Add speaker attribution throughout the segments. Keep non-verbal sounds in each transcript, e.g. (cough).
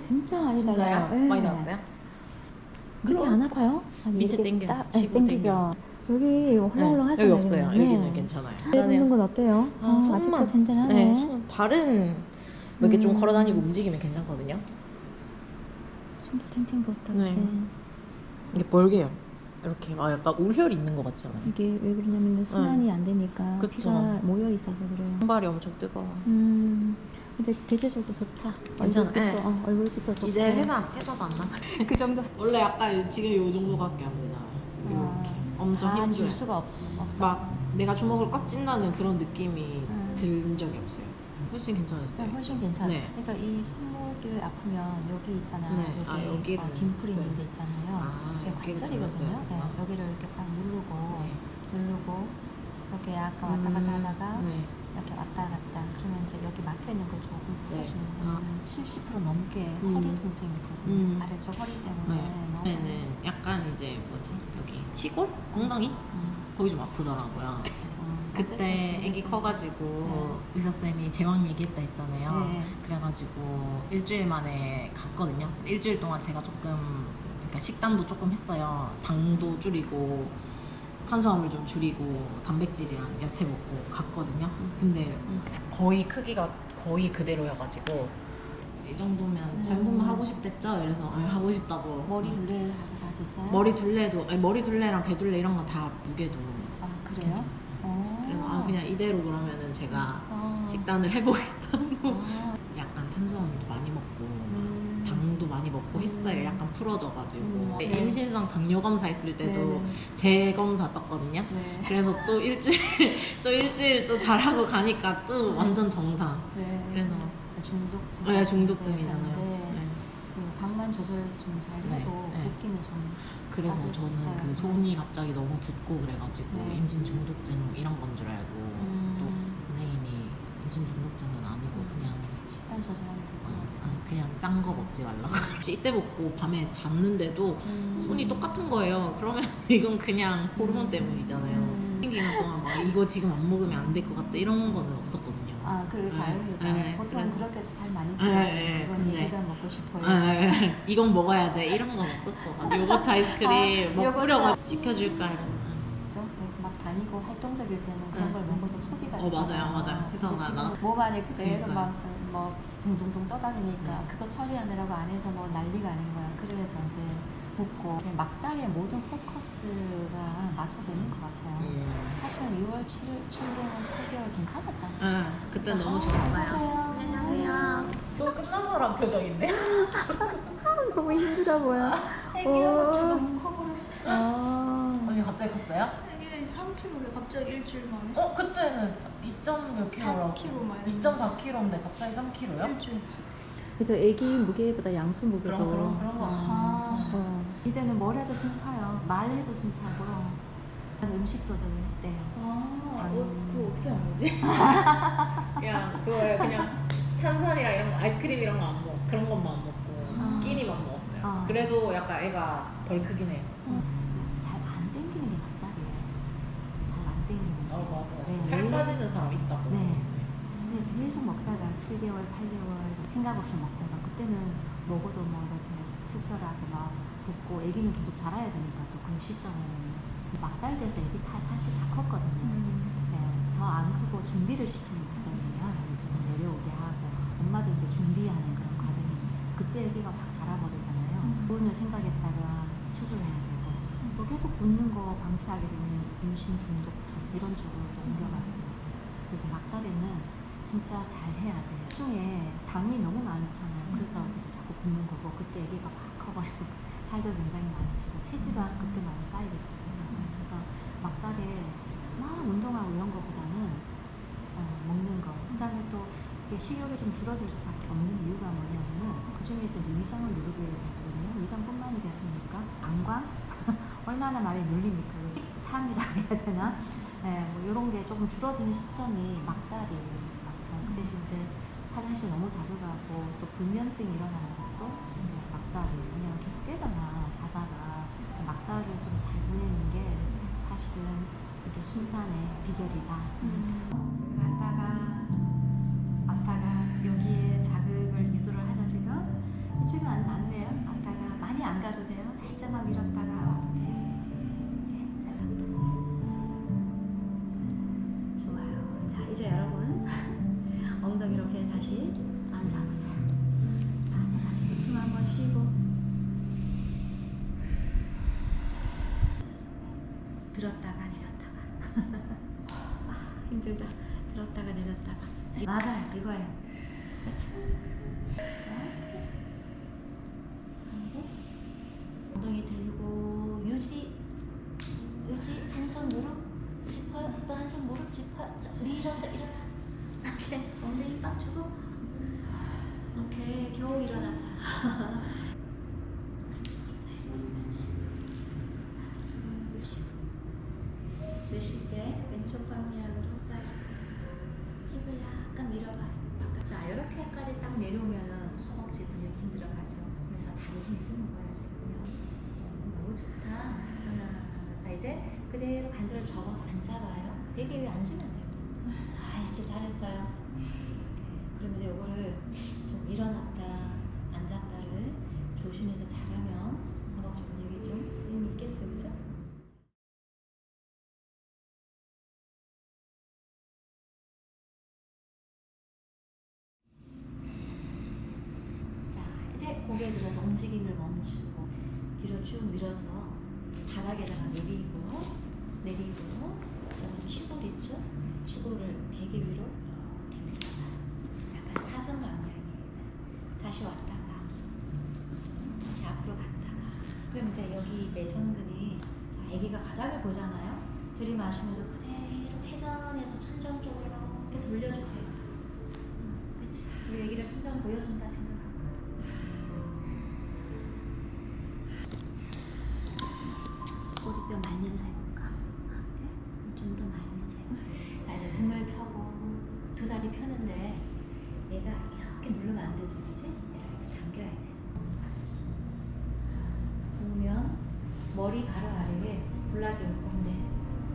Speaker 1: 진짜 많이
Speaker 2: 진짜요?
Speaker 1: 달라요. 예.
Speaker 2: 많이 나왔어요?
Speaker 1: 밑에
Speaker 2: 그럼.
Speaker 1: 안 아파요? 아니,
Speaker 2: 밑에
Speaker 1: 이렇게
Speaker 2: 당겨,
Speaker 1: 딱,
Speaker 2: 치고
Speaker 1: 당기죠. 여기 헐렁헐렁하잖아요.
Speaker 2: 네, 여기 없어요.
Speaker 1: 여기는. 네.
Speaker 2: 괜찮아요.
Speaker 1: 발 붙는 건 어때요?
Speaker 2: 아,
Speaker 1: 어,
Speaker 2: 손만.
Speaker 1: 아직도 든든하네.
Speaker 2: 네, 손, 발은 뭐 이렇게 좀
Speaker 1: 음.
Speaker 2: 걸어다니고 움직이면 괜찮거든요.
Speaker 1: 손도 탱탱 부었다,
Speaker 2: 네. 이게 벌게요. 이렇게 막 약간 울혈이 있는 것 같지 않아요?
Speaker 1: 이게 왜 그러냐면 순환이 안 되니까
Speaker 2: 그쵸.
Speaker 1: 피가 모여 있어서 그래요.
Speaker 2: 손발이 엄청 뜨거워.
Speaker 1: 음, 근데 대체적으로 좋다.
Speaker 2: 괜찮아. 네.
Speaker 1: 어, 얼굴부터 좋다.
Speaker 2: 이제 회사 회사도 안 나. (laughs)
Speaker 1: 그 정도.
Speaker 2: 원래 약간 지금 요 정도밖에 안 되잖아 요. 이렇게 엄청
Speaker 1: 다
Speaker 2: 힘들어.
Speaker 1: 질 수가 없, 없어.
Speaker 2: 막 내가 주먹을 꽉 찐다는 그런 느낌이
Speaker 1: 음.
Speaker 2: 든 적이 없어요. 훨씬 괜찮았어요.
Speaker 1: 네, 훨씬 괜찮아.
Speaker 2: 네.
Speaker 1: 그래서 이 손목을 아프면 여기 있잖아요.
Speaker 2: 네.
Speaker 1: 여기
Speaker 2: 아, 여기를.
Speaker 1: 어, 딤플 있는
Speaker 2: 네.
Speaker 1: 데 있잖아요.
Speaker 2: 아,
Speaker 1: 이게
Speaker 2: 여기를
Speaker 1: 관절이거든요.
Speaker 2: 눌렀어요.
Speaker 1: 네,
Speaker 2: 아.
Speaker 1: 여기를 이렇게 꽉 누르고
Speaker 2: 네.
Speaker 1: 누르고 이렇게 약간 왔다 갔다
Speaker 2: 음,
Speaker 1: 하다가
Speaker 2: 네.
Speaker 1: 이렇게 왔다 갔다 그러면 이제 여기 막혀 있는 걸 조금 풀어주는
Speaker 2: 네.
Speaker 1: 거예요.
Speaker 2: 아.
Speaker 1: 한70% 넘게
Speaker 2: 음.
Speaker 1: 허리 통증이 있거든요.
Speaker 2: 음.
Speaker 1: 아래쪽 허리 때문에
Speaker 2: 네.
Speaker 1: 너무
Speaker 2: 네는 약간 이제 뭐지 여기 치골 엉덩이
Speaker 1: 음,
Speaker 2: 거기 좀 아프더라고요.
Speaker 1: 음,
Speaker 2: 그때
Speaker 1: 어쨌든
Speaker 2: 아기 커가지고
Speaker 1: 네.
Speaker 2: 의사 쌤이 제왕 얘기했다 했잖아요.
Speaker 1: 네.
Speaker 2: 그래가지고 일주일 만에 갔거든요. 일주일 동안 제가 조금 그러니까 식단도 조금 했어요. 당도 줄이고 탄수화물 좀 줄이고 단백질이랑 야채 먹고 갔거든요. 근데
Speaker 1: 음.
Speaker 2: 거의 크기가 거의 그대로여가지고 이 정도면 잘못만 하고 싶댔죠. 이래서 아, 하고 싶다고
Speaker 1: 머리 둘레하고 다 쟀어요?
Speaker 2: 머리 둘레도 아니, 머리 둘레랑 배 둘레 이런 건다 무게도
Speaker 1: 아 그래요?
Speaker 2: 괜찮아요.
Speaker 1: 어.
Speaker 2: 그래서 아 그냥 이대로 그러면은 제가
Speaker 1: 아.
Speaker 2: 식단을 해보겠다고
Speaker 1: 아.
Speaker 2: 약간 탄수화물도 많이 먹고
Speaker 1: 음.
Speaker 2: 당도 많이 먹고
Speaker 1: 음.
Speaker 2: 했어요. 약간 풀어져가지고
Speaker 1: 음. 네.
Speaker 2: 임신성 당뇨 검사했을 때도
Speaker 1: 네 네.
Speaker 2: 재검사 떴거든요.
Speaker 1: 네.
Speaker 2: 그래서 또 일주일 (laughs) 또 일주일 또 잘하고 가니까 또
Speaker 1: 네.
Speaker 2: 완전 정상.
Speaker 1: 네.
Speaker 2: 그래서
Speaker 1: 중독증.
Speaker 2: 네, 중독증이잖아요.
Speaker 1: 네.
Speaker 2: 네.
Speaker 1: 그 당만 조절 좀잘
Speaker 2: 네,
Speaker 1: 해도
Speaker 2: 네.
Speaker 1: 붓기는 좀
Speaker 2: 그래서
Speaker 1: 수
Speaker 2: 저는
Speaker 1: 있어요.
Speaker 2: 그 손이 갑자기 너무 붓고 그래가지고
Speaker 1: 네.
Speaker 2: 임신 중독증 이런 건 줄 알고
Speaker 1: 음.
Speaker 2: 또 임신 중독증은 아니고 그냥
Speaker 1: 식단 조절하면 될
Speaker 2: 어,
Speaker 1: 것 같아요.
Speaker 2: 아, 그냥 짠 거 먹지 말라고. (laughs) 이때 먹고 밤에 잤는데도
Speaker 1: 음.
Speaker 2: 손이 똑같은 거예요. 그러면 (laughs) 이건 그냥 호르몬
Speaker 1: 음.
Speaker 2: 때문이잖아요.
Speaker 1: 음.
Speaker 2: 생기는 동안 막 이거 지금 안 먹으면 안 될 것 같다 이런 거는 없었거든요.
Speaker 1: 아, 그래
Speaker 2: 네.
Speaker 1: 다행이다.
Speaker 2: 네,
Speaker 1: 보통
Speaker 2: 그래서-
Speaker 1: 그렇게 해서 살 많이
Speaker 2: 네,
Speaker 1: 찌요
Speaker 2: 네,
Speaker 1: 이건
Speaker 2: 근데-
Speaker 1: 얘기가 먹고 싶어요.
Speaker 2: 아. (laughs) 이건 먹어야 돼 이런 건 없었어. 막 요거트 아이스크림
Speaker 1: 아,
Speaker 2: 막
Speaker 1: 요거트.
Speaker 2: 뿌려가 지켜줄까 이래서.
Speaker 1: 다니고 활동적일 때는 그런
Speaker 2: 네.
Speaker 1: 걸 먹어도 소비가
Speaker 2: 어, 맞아요,
Speaker 1: 되잖아요.
Speaker 2: 맞아요. 그래서 나-
Speaker 1: 지금
Speaker 2: 나갔-
Speaker 1: 몸 안에 그대로
Speaker 2: 그러니까요.
Speaker 1: 막뭐 둥둥둥 떠다니니까
Speaker 2: 네.
Speaker 1: 그거 처리하느라고 안에서 뭐 난리가 아닌 거야. 그래서 이제 붓고 이렇게 막다리에 모든 포커스가 맞춰져 있는 것 같아요.
Speaker 2: 음.
Speaker 1: 사실은 6월 7일, 7개월, 8개월 괜찮았잖아요.
Speaker 2: 아, 그때 너무
Speaker 1: 아,
Speaker 2: 좋았어요.
Speaker 1: 안녕하세요.
Speaker 2: 또 끝난 사람 표정인데? (laughs)
Speaker 1: 너무 힘들어 보여.
Speaker 3: 애기가 저 너무 커버렸어.
Speaker 1: 아.
Speaker 2: 언니 갑자기 컸어요?
Speaker 3: 애기가 3kg래 갑자기 일주일 만에.
Speaker 2: 어 그때는 2.몇 킬로라고
Speaker 3: 4kg 만에.
Speaker 2: 2.4킬로인데 갑자기 3킬로요?
Speaker 3: 일주일.
Speaker 1: 그래서 아기 무게보다 양수 무게도
Speaker 2: 그런- 그런- 그런 거
Speaker 1: 아, 어. 이제는 뭘 해도 숨차요. 말 해도 숨차고 음식 조절을 했대요.
Speaker 3: 아. 어, 그걸 어떻게 아는 거지? (laughs)
Speaker 2: 그냥 그거예요 그냥 탄산이랑 이런 거 아이스크림 이런 거 안 먹, 그런 것만 안 먹고
Speaker 1: 아.
Speaker 2: 끼니만 먹었어요
Speaker 1: 아.
Speaker 2: 그래도 약간 애가 덜 크긴 해요
Speaker 1: 잘 안 땡기는 게 맞다리예요. 잘 안 땡기는 게.
Speaker 2: 어 맞아요
Speaker 1: 네,
Speaker 2: 살
Speaker 1: 매일-
Speaker 2: 빠지는 사람 있다고
Speaker 1: 네. 근데 계속 먹다가 7개월, 8개월 생각 없이 먹다가 그때는 먹어도 뭐 이렇게 특별하게 막 붓고 아기는 계속 자라야 되니까 또 그 시점에는 막달 돼서 아기 다 사실 다 컸거든요.
Speaker 3: 음.
Speaker 1: 네, 더안 크고 준비를 시키는 과정이에요. 그래서 내려오게 하고 엄마도 이제 준비하는 그런 과정이 그때 아기가 확 자라버리잖아요.
Speaker 3: 음.
Speaker 1: 그분을 생각했다가 수술해야 되고 뭐 계속 붓는 거 방치하게 되면 임신 중독증 이런 쪽으로 또 옮겨가게 돼요. 그래서 막달에는 진짜 잘 해야 돼요. 중에 당이 너무 많잖아요. 그래서 이제 자꾸 붓는 거고 그때 아기가 막 커버리고 (laughs) 살도 굉장히 많아지고 체지방 그때 많이 쌓이겠죠. 그죠? 그래서 막달에 막 운동하고 이런 거보다는 어, 먹는 거. 그다음에 또 식욕이 좀 줄어들 수밖에 없는 이유가 뭐냐면은 그 중에 이제 위장을 누르게 되거든요. 위장뿐만이겠습니까? 방광 (laughs) 얼마나 많이 눌립니까? 그 틱탐이라 (laughs) 해야 되나? 네, 뭐 이런 게 조금 줄어드는 시점이 막달이에요. 막달. 그 대신 이제 화장실 너무 자주 가고 또 불면증이 일어나는 것도 막달이에요. 왜냐면 계속 깨잖아 자다가. 그래서 막달을 좀 잘 보내는 게 사실은 이게 순산의 비결이다.
Speaker 3: 음.
Speaker 1: 왔 들었다가 내렸다가. 맞아요. 이거예요. 그렇죠? 하고 엉덩이 들고 유지 유지 한 손 무릎 짚어요. 또 한 손 무릎 짚어 자, 밀어서 일어나. (laughs) 오케이. 엉덩이 빡 주고. 오케이. 겨우 일어나서 (laughs) 내쉴 때 왼쪽 방향으로 싹 힙을 약간 밀어봐요 바깥. 자 이렇게까지 딱 내려오면은 허벅지 근육이 힘들어가죠 그래서 다리 힘 쓰는 거야 지금요 어, 너무 좋다 하나 자 이제 관절을 접어서 앉아봐요? 베개 위에 앉으면 돼요? 아 이제 잘했어요. 그럼 이제 이거를 좀 일어났다 앉았다를 조심해서 잘하면 허벅지 근육이 좀 쓰임이 있겠죠 그죠? 자, 이제 고개 들어서 움직임을 멈추고 뒤로 쭉 밀어서 바닥에다가 내리고 내리고 여기 치골 있죠? 치골을 베개 위로 밀어봐요. 약간 사선 방향이에요. 다시 왔다가 다시 앞으로 갔다가 그럼 이제 여기 내전근이 자, 아기가 바닥을 보잖아요. 들이마시면서 그대로 회전해서 천정 쪽으로 이렇게 돌려주세요. 그치? 우리 애기를 천장 보여준다 생각하고 머리 바로 아래에 블락이 올 건데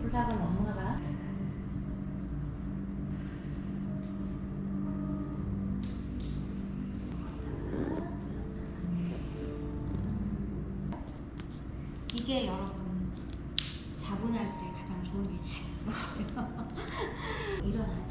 Speaker 1: 블락은 엄마가 이게 여러분 자분할 때 가장 좋은 위치예요. (laughs) 일어날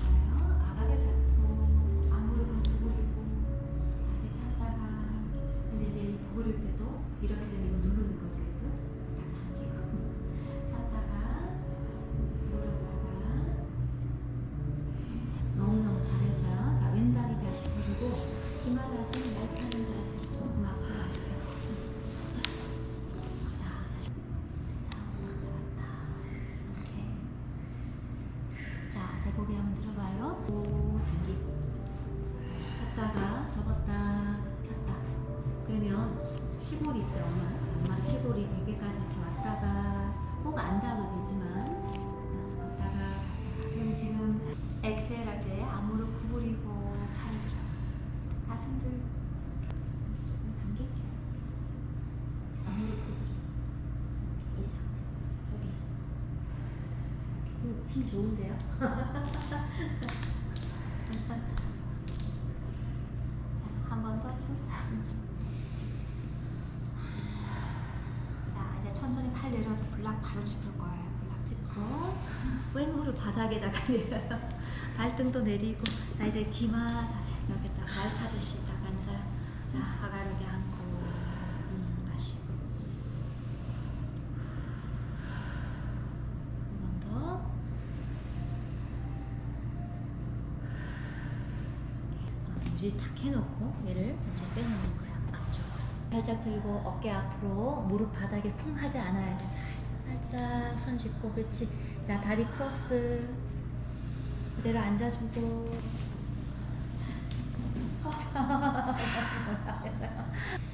Speaker 1: 치골이 있죠, 엄마. 엄마 치골이 베개까지 이렇게 왔다가 꼭안 닿아도 되지만 왔다가 갔다가. 그럼 지금 엑셀 할때 앞무릎 구부리고 팔 들어요. 가슴 당길게요. 자, 무릎 구부리고 이 상태 여기. 힘 좋은데요? (laughs) 한 번 더 숨. 자 이제 천천히 팔 내려서 블락 바로 짚을 거예요. 블락 짚고 왼무릎 바닥에다가 (laughs) 내려요. 발등도 내리고 자 이제 기마 자세 딱말 타듯이 딱 앉아요. 자 하가르게 앉고 음, 마시고 한 번 더. 어, 유지 탁 해놓고 얘를 이제 빼놓는 앞 살짝 들고 어깨 앞으로 무릎 바닥에 쿵 하지 않아야 돼 살짝 살짝 손 짚고 그렇지. 자 다리 크로스. 그대로 앉아주고 (laughs) (laughs)